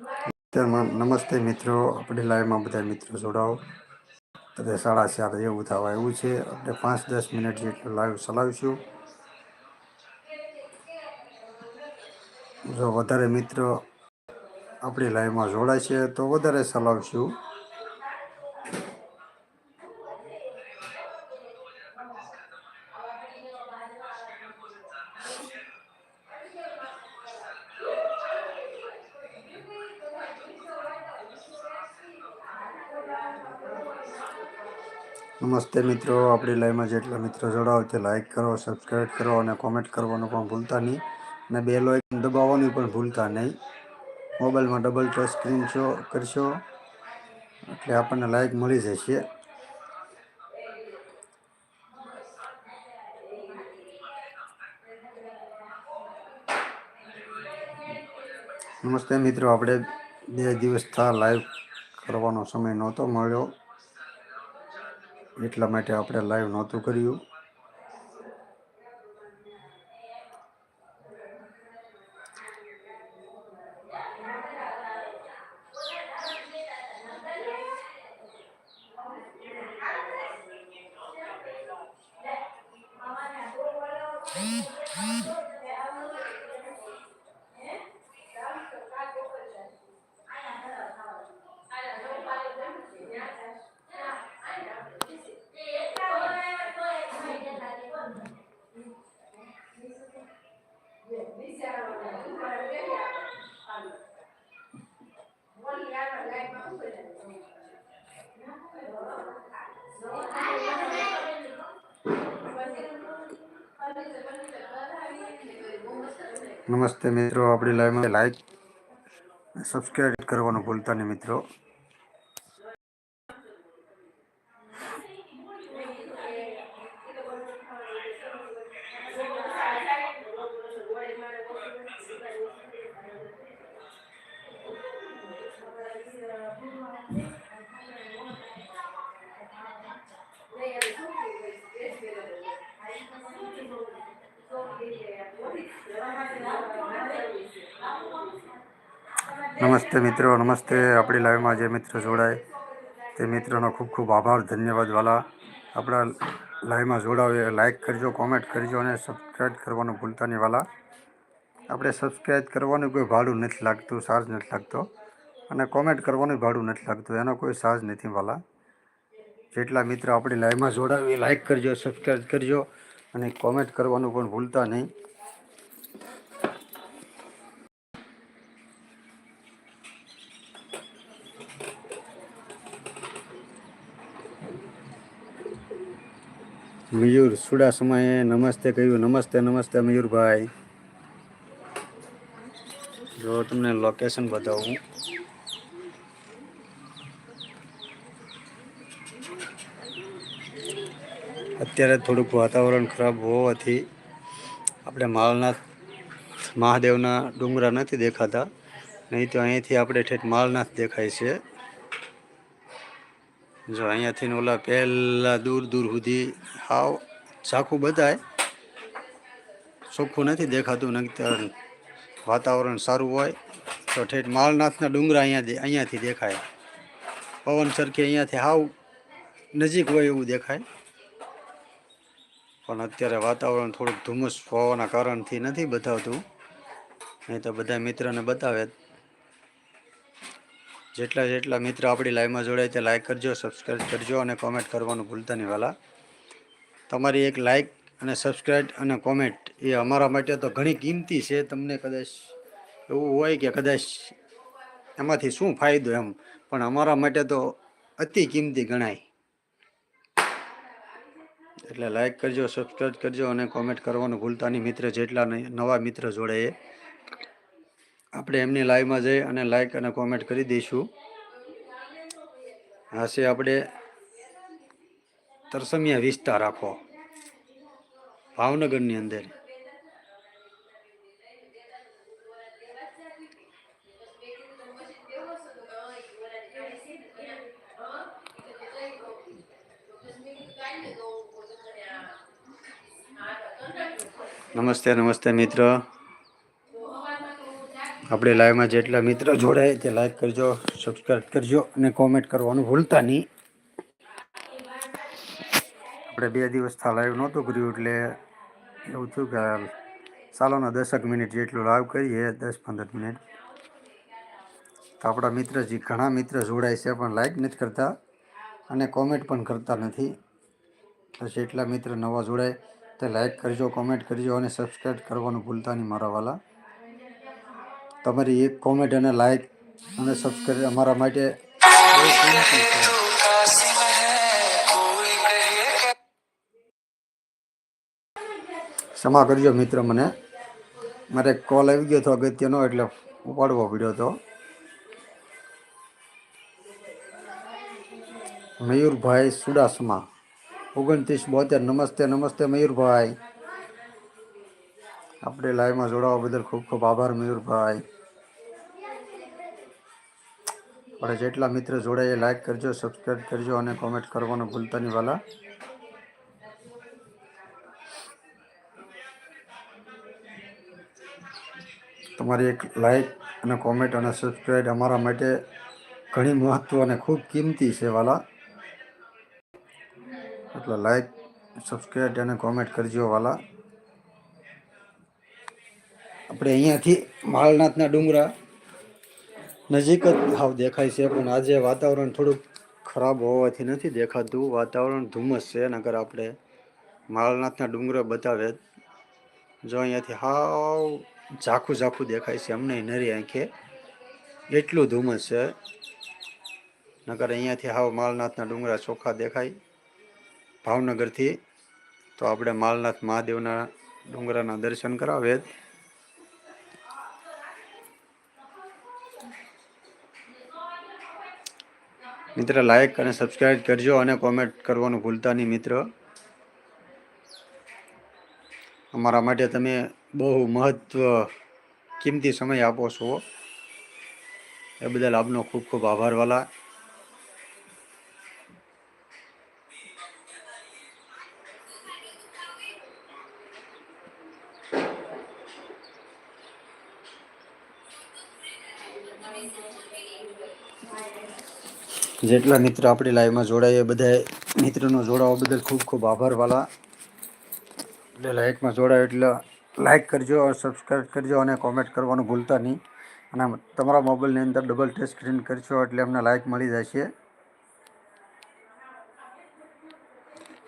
નમસ્તે મિત્રો. આપણી લાઈવમાં બધા મિત્રો જોડાઓ. અત્યારે સાડા ચાર એવું થવા એવું છે. આપણે પાંચ દસ મિનિટ જેટલું લાઈવ ચલાવીશું. જો વધારે મિત્રો આપણી લાઈવમાં જોડાય છે, તો વધારે ચલાવશું. નમસ્તે મિત્રો, આપણી લાઈવમાં જેટલા મિત્રો જોડાવો તે લાઈક કરો સબસ્ક્રાઈબ કરો અને કોમેન્ટ કરવાનું પણ ભૂલતા નહીં. અને બે લાઈક દબાવવાનું પણ ભૂલતા નહીં. મોબાઈલમાં ડબલ ટચ સ્ક્રીન શો કરશો, એટલે આપણને લાઈક મળી જશે. નમસ્તે મિત્રો, આપણે બે દિવસ થા લાઈવ કરવાનો સમય નહોતો મળ્યો. એટલા માટે આપણે લાઈવ નહોતું કર્યું. નમસ્તે મિત્રો આપણી લાઈવમાં લાઈક સબસ્ક્રાઈબ કરવાનું ભૂલતા નહીં મિત્રો. નમસ્તે મિત્રો, નમસ્તે. આપણી લાઈવમાં જે મિત્રો જોડાય, તે મિત્રોનો ખૂબ ખૂબ આભાર, ધન્યવાદ વાલા. આપણા લાઈવમાં જોડાવે લાઈક કરજો કોમેન્ટ કરજો અને સબસ્ક્રાઈબ કરવાનું ભૂલતા નહીં વાલા. આપણે સબસ્ક્રાઈબ કરવાનું કોઈ ભાડું નથી લાગતું ચાર્જ નથી લાગતો. અને કોમેન્ટ કરવાનું ભાડું નથી લાગતું, એનો કોઈ ચાર્જ નથી વાલા. જેટલા મિત્રો આપણી લાઈવમાં જોડાવે લાઈક કરજો સબસ્ક્રાઈબ કરજો અને કોમેન્ટ કરવાનું પણ ભૂલતા નહીં. મયુર, સુડા સમયે નમસ્તે કહ્યું, નમસ્તે નમસ્તે મયુરભાઈ. જો તમને લોકેશન બતાવું. અત્યારે થોડુંક વાતાવરણ ખરાબ હોવાથી આપણે માલનાથ મહાદેવના ડુંગરા નથી દેખાતા. નહીં તો અહીંથી આપણે ઠેઠ માલનાથ દેખાય છે. જો અહીંયાથી ઓલા પહેલાં દૂર દૂર સુધી હાવ ઝાખું બધાય. ચોખ્ખું નથી દેખાતું નહીતર વાતાવરણ સારું હોય તો ઠેઠ માલનાથના ડુંગરા અહીંયા અહીંયાથી દેખાય. પવન સરખી અહીંયાથી હાવ નજીક હોય એવું દેખાય. પણ અત્યારે વાતાવરણ થોડુંક ધુમ્મસ હોવાના કારણથી નથી બતાવતું નહીં તો બધા મિત્રને બતાવે. જેટલા જેટલા મિત્ર આપણી લાઈવમાં જોડાય તે લાઈક કરજો સબસ્ક્રાઈબ કરજો અને કોમેન્ટ કરવાનું ભૂલતા નહીં વાલા. તમારી એક લાઈક અને સબસ્ક્રાઈબ અને કોમેન્ટ એ અમારા માટે તો ઘણી કિંમતી છે. તમને કદાચ એવું હોય કે કદાચ એમાંથી શું ફાયદો એમ, પણ અમારા માટે તો અતિ કિંમતી ગણાય. એટલે લાઈક કરજો સબસ્ક્રાઈબ કરજો અને કોમેન્ટ કરવાનું ભૂલતા નહીં. મિત્ર જેટલા નવા મિત્ર જોડાય આપણે એમની લાઈવમાં જઈ અને લાઈક અને કોમેન્ટ કરી દઈશું. હાશે આપણે તરસમિયા વિસ્તાર આખો. ભાવનગરની અંદર. નમસ્તે નમસ્તે મિત્ર. આપણે લાઈવમાં જેટલા મિત્રો જોડાય તે લાઈક કરજો સબસ્ક્રાઈબ કરજો અને કોમેન્ટ કરવાનું ભૂલતા નહીં. આપણે બે દિવસથી લાઈવ નહોતું કર્યું એટલે એવું થયું કે સાલોના દસેક મિનિટ જેટલું લાઈવ કરીએ, દસ પંદર મિનિટ. તો આપણા મિત્ર જે ઘણા મિત્ર જોડાય છે પણ લાઈક નથી કરતા અને કોમેન્ટ પણ કરતા નથી. એટલા મિત્ર નવા જોડાય તે લાઈક કરજો કોમેન્ટ કરજો અને સબસ્ક્રાઈબ કરવાનું ભૂલતા નહીં મારા વાલા. તમારી એક કોમેન્ટ અને લાઈક અને સબસ્ક્રાઈબ અમારા માટે. ક્ષમા કરજો મિત્ર મને. મારે કોલ આવી ગયો હતો અગત્યનો, એટલે ઉપાડવો પડ્યો હતો. મયુરભાઈ સુડાસમા. ઓગણત્રીસ બોતેર. નમસ્તે નમસ્તે મયુરભાઈ. આપણે લાઈવમાં જોડાવા બદલ ખૂબ ખૂબ આભાર મયુરભાઈ આપણે જેટલા મિત્ર જોડાઈએ લાઈક કરજો સબસ્ક્રાઈબ કરજો અને કોમેન્ટ કરવાનું ભૂલતા નહીં વાલા. તમારી એક લાઈક અને કોમેન્ટ અને સબસ્ક્રાઈબ અમારા માટે ઘણી મહત્વ અને ખૂબ કિંમતી છે વાલા. એટલે લાઈક સબસ્ક્રાઈબ અને કોમેન્ટ કરજો વાલા. આપણે અહીંયાથી માળનાથના ડુંગરા નજીક જ હાવ દેખાય છે, પણ આજે વાતાવરણ થોડુંક ખરાબ હોવાથી નથી દેખાતું. વાતાવરણ ધુમ્મસ છે નગર આપણે માળનાથના ડુંગરા બતાવે. જો અહીંયાથી હાવ ઝાખું ઝાખું દેખાય છે, અમને નરી આંખે. એટલું ધુમ્મસ છે નગર અહીંયાથી હાવ માળનાથના ડુંગરા ચોખ્ખા દેખાય. ભાવનગરથી તો આપણે માલનાથ મહાદેવના ડુંગરાના દર્શન કરાવે. મિત્ર લાઈક અને સબસ્ક્રાઈબ કરજો અને કોમેન્ટ કરવાનું ભૂલતા નહીં મિત્ર. અમારા માટે તમે બહુ મહત્વ કિંમતી સમય આપો છો. એ બદલ આપનો ખૂબ ખૂબ આભાર વાલા. જેટલા મિત્ર આપણી લાઈવમાં જોડાયા બધા મિત્રનો જોડાવા બદલ ખૂબ ખૂબ આભાર વાલા. એટલે લાઈકમાં જોડાયો એટલે લાઈક કરજો સબસ્ક્રાઈબ કરજો અને કોમેન્ટ કરવાનું ભૂલતા નહીં. અને તમારા મોબાઈલની અંદર ડબલ ટચ સ્ક્રીન કરશો એટલે અમને લાઈક મળી જશે.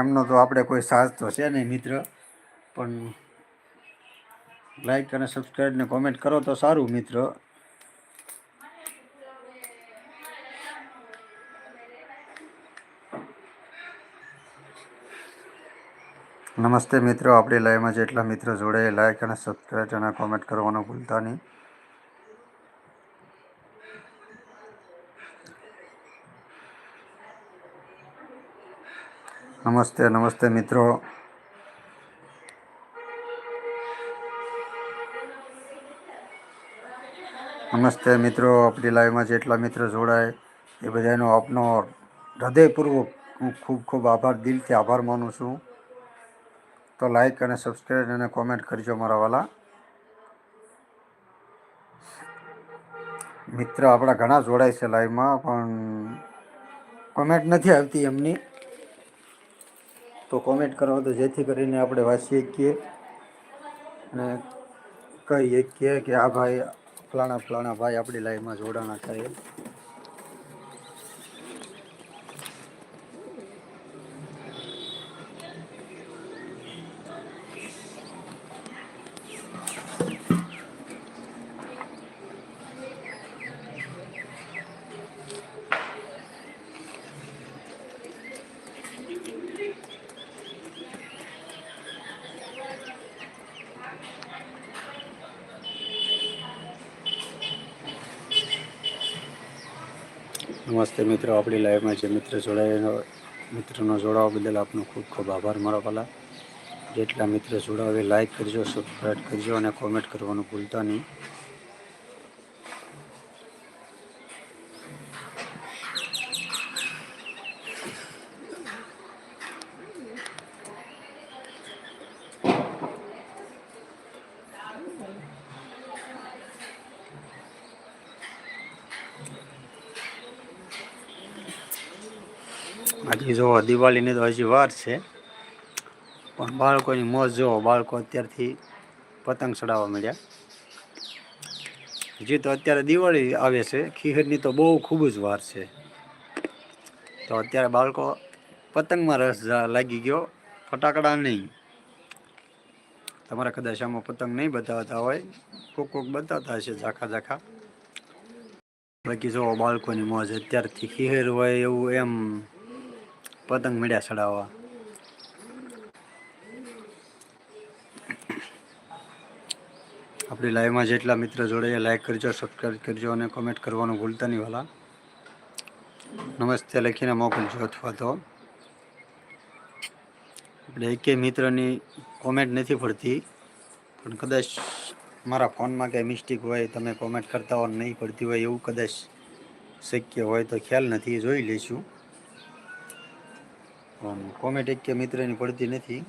એમનો તો આપણે કોઈ સાથ તો છે નહીં મિત્ર, પણ લાઈક અને સબસ્ક્રાઈબ ને કોમેન્ટ કરો તો સારું મિત્ર. નમસ્તે મિત્રો, આપણી લાઈવમાં જેટલા મિત્રો જોડે લાઈક અને સબસ્ક્રાઈબ અને કોમેન્ટ કરવાનું ભૂલતા નહીં. નમસ્તે નમસ્તે મિત્રો. નમસ્તે મિત્રો, આપણી લાઈવમાં જેટલા મિત્રો જોડાય, એ બધાનો આપનો હૃદયપૂર્વક હું ખૂબ ખૂબ આભાર, દિલથી આભાર માનું છું. તો લાઈક અને સબસ્ક્રાઈબ અને કોમેન્ટ કરજો મારા વાલા. મિત્ર આપણા ઘણા જોડાય છે લાઈવમાં પણ કોમેન્ટ નથી આવતી એમની. તો કોમેન્ટ કરો તો જેથી કરીને આપણે વાંચી શકીએ અને કહી શકીએ કે આ ભાઈ, ફલાણા ફલાણા ભાઈ આપણી લાઈવમાં જોડાણા થાય નમસ્તે મિત્રો, આપણી લાઈવમાં જે મિત્ર જોડાયેલો મિત્રનો જોડાવા બદલ આપનો ખૂબ ખૂબ આભાર. મારા પહેલાં જેટલા મિત્ર જોડાવે લાઈક કરજો સબસ્ક્રાઈબ કરજો અને કોમેન્ટ કરવાનું ભૂલતા નહીં. બાકી જો દિવાળીની તો હજી વાર છે. પણ બાળકોની મોજ જુઓ, બાળકો અત્યારથી પતંગ ચડાવવા મળ્યા હજી તો અત્યારે દિવાળી આવે છે, ખીહરની તો બહુ ખૂબ જ વાર છે. તો અત્યારે બાળકો પતંગમાં રસ લાગી ગયો, ફટાકડા નહીં. તમારે કદાચ આમાં પતંગ નહીં બતાવતા હોય, કોક કોક બતાવતા હશે ઝાખા ઝાખા. બાકી જો બાળકોની મોજ અત્યારથી ખીહેર હોય એવું એમ પતંગ મળ્યા ચડાવવા. આપણી લાઈવમાં જેટલા મિત્ર જોડે લાઈક કરજો સબસ્ક્રાઈબ કરજો અને કોમેન્ટ કરવાનું ભૂલતા નહીં વાલા. નમસ્તે લખીને મોકલજો અથવા તો. આપણે એકેય મિત્રની કોમેન્ટ નથી પડતી, પણ કદાચ મારા ફોનમાં કંઈ મિસ્ટેક હોય, તમે કોમેન્ટ કરતા હોય નહીં પડતી હોય, એવું કદાચ શક્ય હોય તો ખ્યાલ નથી, જોઈ લઈશું. કોમેન્ટ એક કે મિત્રની પડતી નથી.